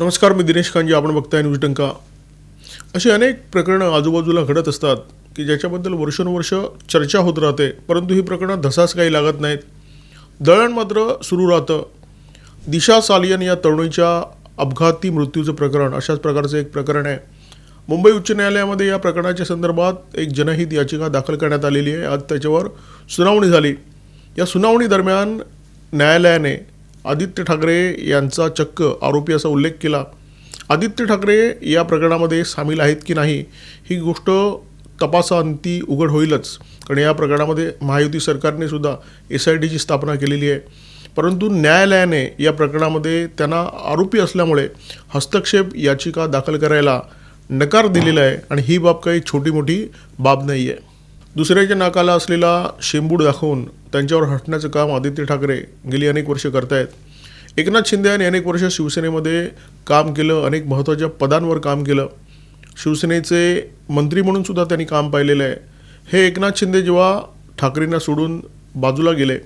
नमस्कार मी दिनेश कांजी आपण बघताय न्यूज टंका अशी अनेक प्रकरणं आजूबाजूला घडत असतात की ज्याच्याबद्दल वर्षानुवर्ष चर्चा होत राहते परंतु ही प्रकरणं धसास काही लागत नाहीत. दळण मात्र सुरू राहतं. दिशा सालियन या तरुणीच्या अपघाती मृत्यूचं प्रकरण अशाच प्रकारचं एक प्रकरण आहे. मुंबई उच्च न्यायालयामध्ये या प्रकरणाच्या संदर्भात एक जनहित याचिका दाखल करण्यात आलेली आहे. आज त्याच्यावर सुनावणी झाली. या सुनावणी दरम्यान न्यायालयाने आदित्य ठाकरे यांचा चक्क आरोपी असा उल्लेख केला. आदित्य ठाकरे या प्रकरणामध्ये सामील आहेत की नाही ही गोष्ट तपासांती उघड होईलच. कारण या प्रकरणामध्ये महायुती सरकारने सुद्धा एस आय टीची स्थापना केलेली आहे. परंतु न्यायालयाने या प्रकरणामध्ये त्यांना आरोपी असल्यामुळे हस्तक्षेप याचिका दाखल करायला नकार दिलेला आहे आणि ही बाब काही छोटी मोठी बाब नाही आहे दुसऱ्याच्या नाकाला असलेला शेंबूड दाखवून त्यांच्यावर हटण्याचं काम आदित्य ठाकरे गेली अनेक वर्ष करतायत. एकनाथ शिंदे यांनी अनेक वर्ष शिवसेनेमध्ये काम केलं अनेक महत्त्वाच्या पदांवर काम केलं. शिवसेनेचे मंत्री म्हणून सुद्धा त्यांनी काम पाहिलेलं आहे. हे एकनाथ शिंदे जेव्हा ठाकरेंना सोडून बाजूला गेले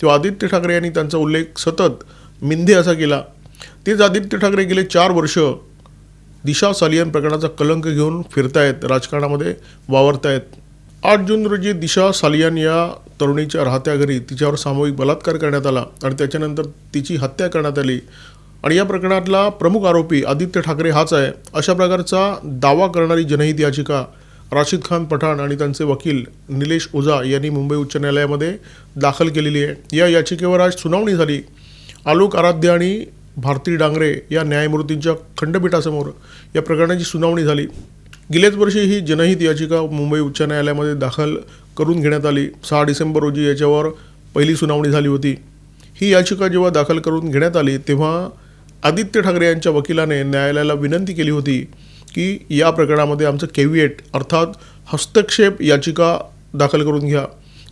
तेव्हा आदित्य ठाकरे यांनी त्यांचा उल्लेख सतत मिंधे असा केला. तेच आदित्य ठाकरे गेले चार वर्ष दिशा सालियन प्रकरणाचा कलंक घेऊन फिरतायत राजकारणामध्ये वावरतायत. आठ जून रोजी दिशा सालियान या तरुणीच्या राहत्या घरी तिच्यावर सामूहिक बलात्कार करण्यात आला आणि त्याच्यानंतर तिची हत्या करण्यात आली. आणि या प्रकरणातला प्रमुख आरोपी आदित्य ठाकरे हाच आहे. अशा प्रकारचा दावा करणारी जनहित याचिका राशिद खान पठाण आणि त्यांचे वकील निलेश ओझा यांनी मुंबई उच्च न्यायालयामध्ये दाखल केलेली आहे. या याचिकेवर आज सुनावणी झाली. आलोक आराध्य आणि भारती डांगरे या न्यायमूर्तींच्या खंडपीठासमोर या प्रकरणाची सुनावणी झाली. गेल्याच वर्षी ही जनहित याचिका मुंबई उच्च न्यायालयामध्ये दाखल करून घेण्यात आली. सहा डिसेंबर रोजी याच्यावर पहिली सुनावणी झाली होती. ही याचिका जेव्हा दाखल करून घेण्यात आली तेव्हा आदित्य ठाकरे यांच्या वकिलाने न्यायालयाला विनंती केली होती की या प्रकरणामध्ये आमचं केविएट अर्थात हस्तक्षेप याचिका दाखल करून घ्या.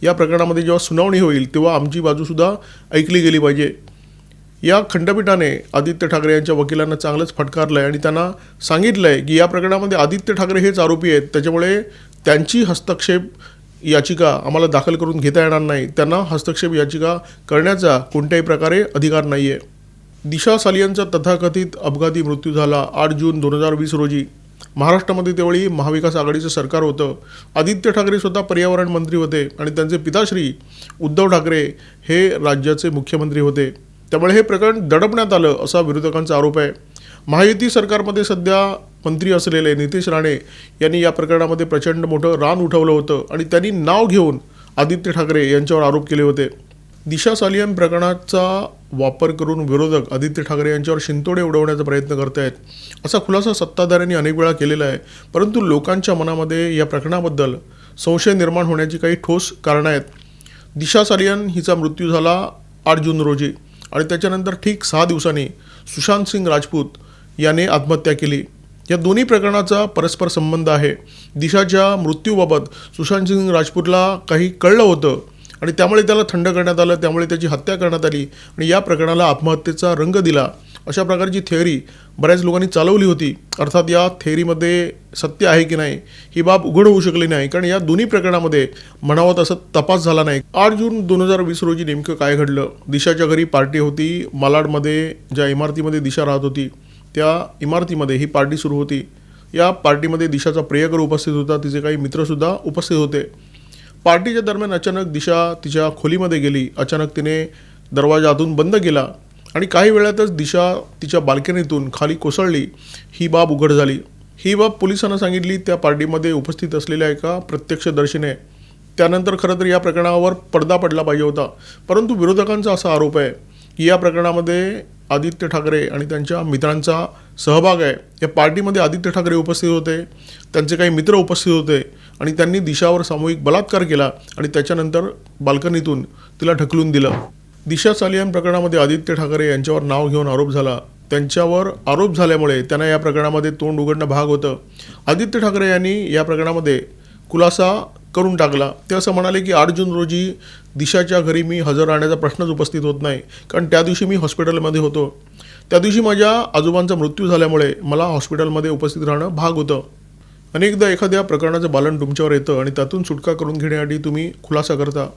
या प्रकरणामध्ये जेव्हा सुनावणी होईल तेव्हा आमची बाजूसुद्धा ऐकली गेली पाहिजे. या खंडपीठाने आदित्य ठाकरे यांच्या वकिलांना चांगलंच फटकारलं आहे आणि त्यांना सांगितलं आहे की या प्रकरणामध्ये आदित्य ठाकरे हेच आरोपी आहेत. त्याच्यामुळे त्यांची हस्तक्षेप याचिका आम्हाला दाखल करून घेता येणार नाही. त्यांना हस्तक्षेप याचिका करण्याचा कोणत्याही प्रकारे अधिकार नाही आहे दिशा सालियनचा तथाकथित अपघाती मृत्यू झाला आठ जून दोन हजार वीस रोजी. महाराष्ट्रामध्ये त्यावेळी महाविकास आघाडीचं सरकार होतं. आदित्य ठाकरे स्वतः पर्यावरण मंत्री होते आणि त्यांचे पिताश्री उद्धव ठाकरे हे राज्याचे मुख्यमंत्री होते. त्यामुळे हे प्रकरण दडपण्यात आलं असा विरोधकांचा आरोप आहे. महायुती सरकारमध्ये सध्या मंत्री असलेले नितेश राणे यांनी या प्रकरणामध्ये प्रचंड मोठं रान उठवलं होतं आणि त्यांनी नाव घेऊन आदित्य ठाकरे यांच्यावर आरोप केले होते. दिशा सालियन प्रकरणाचा वापर करून विरोधक आदित्य ठाकरे यांच्यावर शिंतोडे उडवण्याचा प्रयत्न करत आहेत. असा खुलासा सत्ताधाऱ्यांनी अनेक वेळा केलेला आहे. परंतु लोकांच्या मनामध्ये या प्रकरणाबद्दल संशय निर्माण होण्याची काही ठोस कारणं आहेत. दिशा सालियन हिचा मृत्यू झाला आठ जून रोजी. आणि त्याच्यानंतर ठीक सहा दिवसांनी सुशांत सिंग राजपूत याने आत्महत्या केली. या दोन्ही प्रकरणाचा परस्पर संबंध आहे. दिशाच्या मृत्यूबाबत सुशांत सिंग राजपूतला काही कळलं होतं आणि त्यामुळे त्याला थंड करण्यात आलं त्यामुळे त्याची हत्या करण्यात आली आणि या प्रकरणाला आत्महत्येचा रंग दिला. अशा प्रकारची थेअरी बऱ्याच लोकांनी चालवली होती. अर्थात या थेअरीमध्ये सत्य आहे की नाही ही बाब उघड होऊ शकली नाही. कारण या दोन्ही प्रकरणामध्ये म्हणावं तसं तपास झाला नाही. आठ जून दोन हजार वीस रोजी नेमकं काय घडलं? दिशाच्या घरी पार्टी होती. मालाडमध्ये ज्या इमारतीमध्ये दिशा राहत होती त्या इमारतीमध्ये ही पार्टी सुरू होती. या पार्टीमध्ये दिशाचा प्रियकर उपस्थित होता. तिचे काही मित्रसुद्धा उपस्थित होते. पार्टीच्या दरम्यान अचानक दिशा तिच्या खोलीमध्ये गेली. अचानक तिने दरवाजा आतून बंद केला. आणि काही वेळातच दिशा तिच्या बाल्कनीतून खाली कोसळली. ही बाब उघड झाली. ही बाब पोलिसांना सांगितली त्या पार्टीमध्ये उपस्थित असलेल्या एका प्रत्यक्षदर्शीने. त्यानंतर खरं तर या प्रकरणावर पडदा पडला पाहिजे होता. परंतु विरोधकांचा असा आरोप आहे की या प्रकरणामध्ये आदित्य ठाकरे आणि त्यांच्या मित्रांचा सहभाग आहे. या पार्टीमध्ये आदित्य ठाकरे उपस्थित होते त्यांचे काही मित्र उपस्थित होते आणि त्यांनी दिशावर सामूहिक बलात्कार केला आणि त्याच्यानंतर बाल्कनीतून तिला ढकलून दिलं. दिशा सालियन प्रकरणामध्ये आदित्य ठाकरे यांच्यावर नाव घेऊन आरोप झाला. त्यांच्यावर आरोप झाल्यामुळे त्यांना या प्रकरणामध्ये तोंड उघडणं भाग होतं. आदित्य ठाकरे यांनी या प्रकरणामध्ये खुलासा करून टाकला. ते असं म्हणाले की आठ जून रोजी दिशाच्या घरी मी हजर राहण्याचा प्रश्नच उपस्थित होत नाही. कारण त्या दिवशी मी हॉस्पिटलमध्ये होतो. त्या दिवशी माझ्या आजोबांचा मृत्यू झाल्यामुळे मला हॉस्पिटलमध्ये उपस्थित राहणं भाग होतं. अनेकदा एखाद्या प्रकरणाचं बालन तुमच्यावर येतं आणि त्यातून सुटका करून घेण्यासाठी तुम्ही खुलासा करता.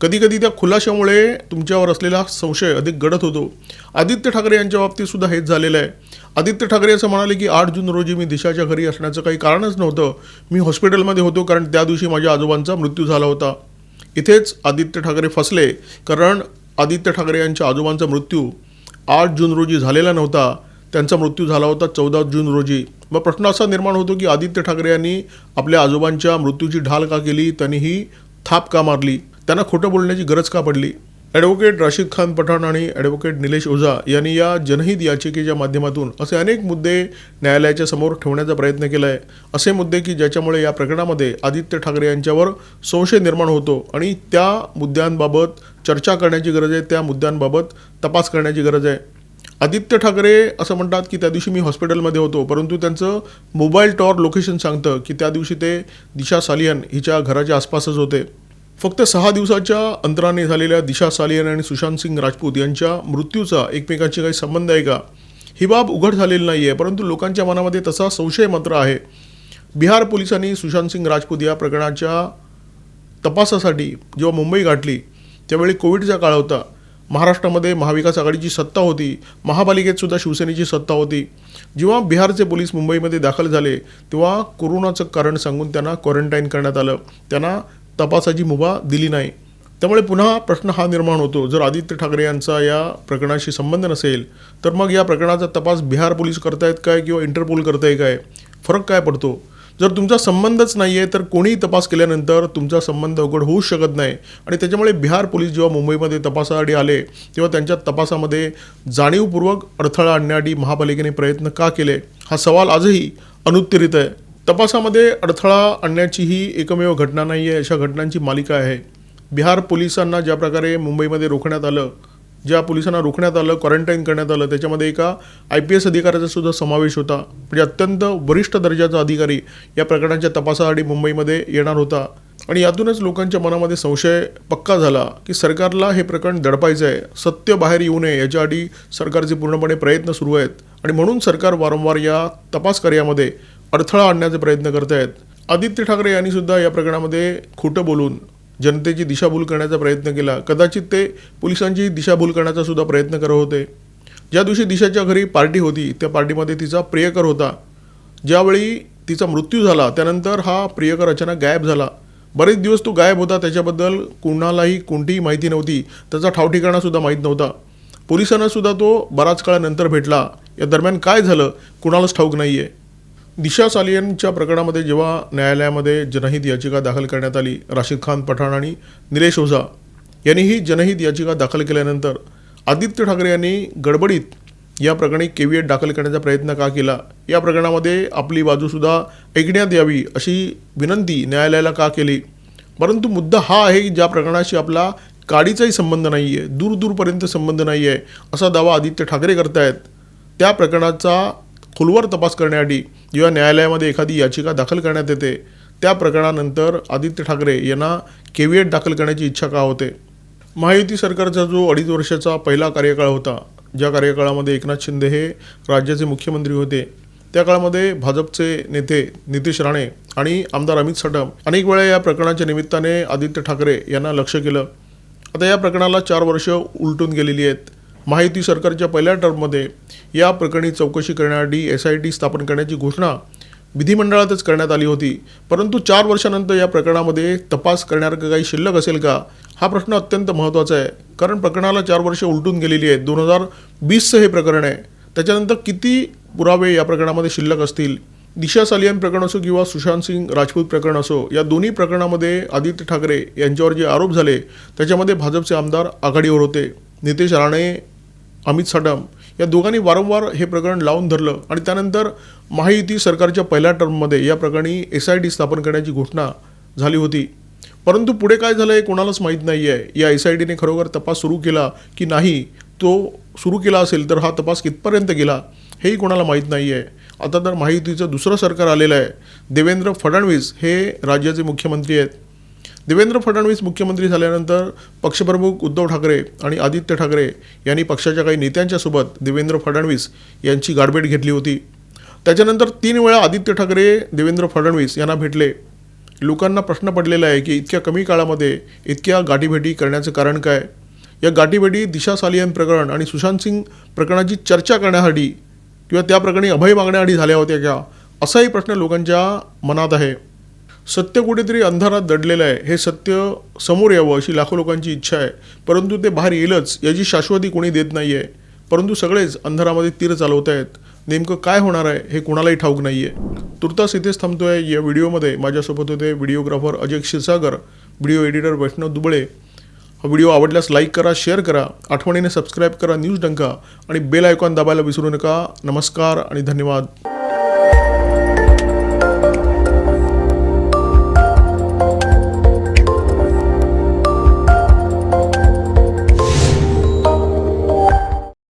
कधीकधी त्या खुलाशामुळे तुमच्यावर असलेला संशय अधिक गडद होतो. आदित्य ठाकरे यांच्या बाबतीत सुद्धा हेच झालेलं आहे. आदित्य ठाकरे असं म्हणाले की आठ जून रोजी मी दिशाच्या घरी असण्याचं काही कारणच नव्हतं. मी हॉस्पिटलमध्ये होतो कारण त्या दिवशी माझ्या आजोबांचा मृत्यू झाला होता. इथेच आदित्य ठाकरे फसले कारण आदित्य ठाकरे यांच्या आजोबांचा मृत्यू आठ जून रोजी झालेला नव्हता. त्यांचा मृत्यू झाला होता चौदा जून रोजी. मग प्रश्न असा निर्माण होतो की आदित्य ठाकरे यांनी आपल्या आजोबांच्या मृत्यूची ढाल का केली? त्यांनी ही थाप का मारली? त्यांना खोटं बोलण्याची गरज का पडली? ॲडव्होकेट राशिद खान पठाण आणि ॲडव्होकेट निलेश ओझा यांनी या जनहित याचिकेच्या माध्यमातून असे अनेक मुद्दे न्यायालयाच्या समोर ठेवण्याचा प्रयत्न केला आहे असे मुद्दे की ज्याच्यामुळे या प्रकरणामध्ये आदित्य ठाकरे यांच्यावर संशय निर्माण होतो आणि त्या मुद्द्यांबाबत चर्चा करण्याची गरज आहे त्या मुद्द्यांबाबत तपास करण्याची गरज आहे. आदित्य ठाकरे असं म्हणतात की त्या दिवशी मी हॉस्पिटलमध्ये होतो परंतु त्यांचं मोबाईल टॉवर लोकेशन सांगतं की त्या दिवशी ते दिशा सालियन हिच्या घराच्या आसपासच होते. फक्त सहा दिवसाच्या अंतराने झालेल्या दिशा सालियन आणि सुशांत सिंग राजपूत यांच्या मृत्यूचा एकमेकांशी काही संबंध आहे का? ही बाब उघड झालेली नाही आहे परंतु लोकांच्या मनामध्ये तसा संशय मात्र आहे. बिहार पोलिसांनी सुशांत सिंग राजपूत या प्रकरणाच्या तपासासाठी जेव्हा मुंबई गाठली त्यावेळी कोविडचा काळ होता. महाराष्ट्रामध्ये महाविकास आघाडीची सत्ता होती महापालिकेत सुद्धा शिवसेनेची सत्ता होती. जेव्हा बिहारचे पोलीस मुंबईमध्ये दाखल झाले तेव्हा कोरोनाचं कारण सांगून त्यांना क्वारंटाईन करण्यात आलं. त्यांना तपासाची मुभा दिली नाही. त्यामुळे पुन्हा प्रश्न हा निर्माण होतो. जर आदित्य ठाकरे यांचा या प्रकरणाशी संबंध नसेल तर मग या प्रकरणाचा तपास बिहार पोलीस करतायत काय किंवा इंटरपोल करताय काय? फरक काय पडतो? जर तुमचा संबंधच नाही आहे तर कोणीही तपास केल्यानंतर तुमचा संबंध उघड होऊच शकत नाही. आणि त्याच्यामुळे बिहार पोलीस जेव्हा मुंबईमध्ये तपासासाठी आले तेव्हा त्यांच्या तपासामध्ये जाणीवपूर्वक अडथळा आणण्यासाठी महापालिकेने प्रयत्न का केले? हा सवाल आजही अनुत्तरित आहे. तपासामध्ये अडथळा आणण्याची ही एकमेव घटना नाही आहे अशा घटनांची मालिका आहे. बिहार पोलिसांना ज्या प्रकारे मुंबईमध्ये रोखण्यात आलं ज्या पोलिसांना रोखण्यात आलं क्वारंटाईन करण्यात आलं त्याच्यामध्ये एका आय पी एस अधिकाऱ्याचा सुद्धा समावेश होता. म्हणजे अत्यंत वरिष्ठ दर्जाचा अधिकारी या प्रकरणाच्या तपासासाठी मुंबईमध्ये येणार होता. आणि यातूनच लोकांच्या मनामध्ये संशय पक्का झाला की सरकारला हे प्रकरण दडपायचं आहे सत्य बाहेर येऊ नये याच्यासाठी सरकारचे पूर्णपणे प्रयत्न सुरू आहेत. आणि म्हणून सरकार वारंवार या तपास कार्यामध्ये अडथळा आणण्याचे प्रयत्न करत आहेत आदित्य ठाकरे यांनी सुद्धा या प्रकरणामध्ये खोटं बोलून जनतेची दिशाभूल करण्याचा प्रयत्न केला. कदाचित ते पोलिसांची दिशाभूल करण्याचा सुद्धा प्रयत्न करत होते. ज्या दिवशी दिशाच्या घरी पार्टी होती त्या पार्टीमध्ये तिचा प्रियकर होता. ज्यावेळी तिचा मृत्यू झाला त्यानंतर हा प्रियकर अचानक गायब झाला. बरेच दिवस तो गायब होता त्याच्याबद्दल कुणालाही कोणतीही माहिती नव्हती. त्याचा ठावठिकाणासुद्धा माहीत नव्हता. पोलिसांनासुद्धा तो बराच काळानंतर भेटला. या दरम्यान काय झालं कुणालाच ठाऊक नाही आहे दिशा सालियनच्या प्रकरणामध्ये जेव्हा न्यायालयामध्ये जनहित याचिका दाखल करण्यात आली राशीद खान पठाण आणि निलेश ओझा यांनी ही जनहित याचिका दाखल केल्यानंतर आदित्य ठाकरे यांनी गडबडीत या प्रकरणी केव्हिएट दाखल करण्याचा प्रयत्न का केला? या प्रकरणामध्ये आपली बाजूसुद्धा ऐकण्यात यावी अशी विनंती न्यायालयाला का केली? परंतु मुद्दा हा आहे की ज्या प्रकरणाशी आपला काडीचाही संबंध नाही आहे दूरदूरपर्यंत संबंध नाही आहे असा दावा आदित्य ठाकरे करतायत त्या प्रकरणाचा खोलवर तपास करण्यासाठी जेव्हा न्यायालयामध्ये एखादी याचिका दाखल करण्यात येते त्या प्रकरणानंतर आदित्य ठाकरे यांना केव्हिएट दाखल करण्याची इच्छा का होते? महायुती सरकारचा जो अडीच वर्षाचा पहिला कार्यकाळ होता ज्या कार्यकाळामध्ये एकनाथ शिंदे हे राज्याचे मुख्यमंत्री होते त्या काळामध्ये भाजपचे नेते नितीश राणे आणि आमदार अमित सटम अनेक वेळा या प्रकरणाच्या निमित्ताने आदित्य ठाकरे यांना लक्ष केलं. आता या प्रकरणाला चार वर्ष उलटून गेलेली आहेत. महायुती सरकारच्या पहिल्या टर्ममध्ये या प्रकरणी चौकशी करण्यासाठी एस आय टी स्थापन करण्याची घोषणा विधिमंडळातच करण्यात आली होती. परंतु चार वर्षानंतर या प्रकरणामध्ये तपास करण्यासारखं काही शिल्लक असेल का? हा प्रश्न अत्यंत महत्त्वाचा आहे. कारण प्रकरणाला चार वर्ष उलटून गेलेली आहेत. दोन हजार वीसचं हे प्रकरण आहे. त्याच्यानंतर किती पुरावे या प्रकरणामध्ये शिल्लक असतील? दिशा सालियन प्रकरण असो किंवा सुशांत सिंग राजपूत प्रकरण असो या दोन्ही प्रकरणामध्ये आदित्य ठाकरे यांच्यावर जे आरोप झाले त्याच्यामध्ये भाजपचे आमदार आघाडीवर होते. नितेश राणे अमित साडम या दोघांनी वारंवार हे प्रकरण लावून धरलं आणि त्यानंतर महायुती सरकारच्या पहिल्या टर्ममध्ये या प्रकरणी एस आय टी स्थापन करण्याची घोषणा झाली होती. परंतु पुढे काय झालं हे कोणालाच माहीत नाही आहे या एस आय टीने खरोखर तपास सुरू केला की नाही तो सुरू केला असेल तर हा तपास कितपर्यंत गेला हेही कोणाला माहीत नाही आहे आता तर महायुतीचं दुसरं सरकार आलेलं आहे. देवेंद्र फडणवीस हे राज्याचे मुख्यमंत्री आहेत. देवेंद्र फडणवीस मुख्यमंत्री झाल्यानंतर पक्षप्रमुख उद्धव ठाकरे आणि आदित्य ठाकरे यांनी पक्षाच्या काही नेत्यांच्या सोबत देवेंद्र फडणवीस यांची गाठभेट घेतली होती. त्याच्यानंतर तीन वेळा आदित्य ठाकरे देवेंद्र फडणवीस यांना भेटले. लोकांना प्रश्न पडलेला आहे की इतक्या कमी काळामध्ये इतक्या गाठीभेटी करण्याचं कारण काय? या गाठीभेटी दिशा सालियन प्रकरण आणि सुशांत सिंग प्रकरणाची चर्चा करण्यासाठी किंवा त्या प्रकरणी अभय मागण्यासाठी झाल्या होत्या का? असाही प्रश्न लोकांच्या मनात आहे. सत्य कुठेतरी अंधारात दडलेलं आहे. हे सत्य समोर यावं अशी लाखो लोकांची इच्छा आहे. परंतु ते बाहेर येईलच याची शाश्वती कोणी देत नाही आहे परंतु सगळेच अंधारामध्ये तीर चालवत आहेत. नेमकं काय होणार आहे हे कुणालाही ठाऊक नाही आहे तुर्तास इथेच थांबतोय या व्हिडिओमध्ये. माझ्यासोबत होते videographer Ajay Kshirsagar video editor Vaishnav Dubale. हा व्हिडिओ आवडल्यास लाईक करा शेअर करा आठवणीने सबस्क्राईब करा न्यूज डंका आणि बेल आयकॉन दाबायला विसरू नका. नमस्कार आणि धन्यवाद.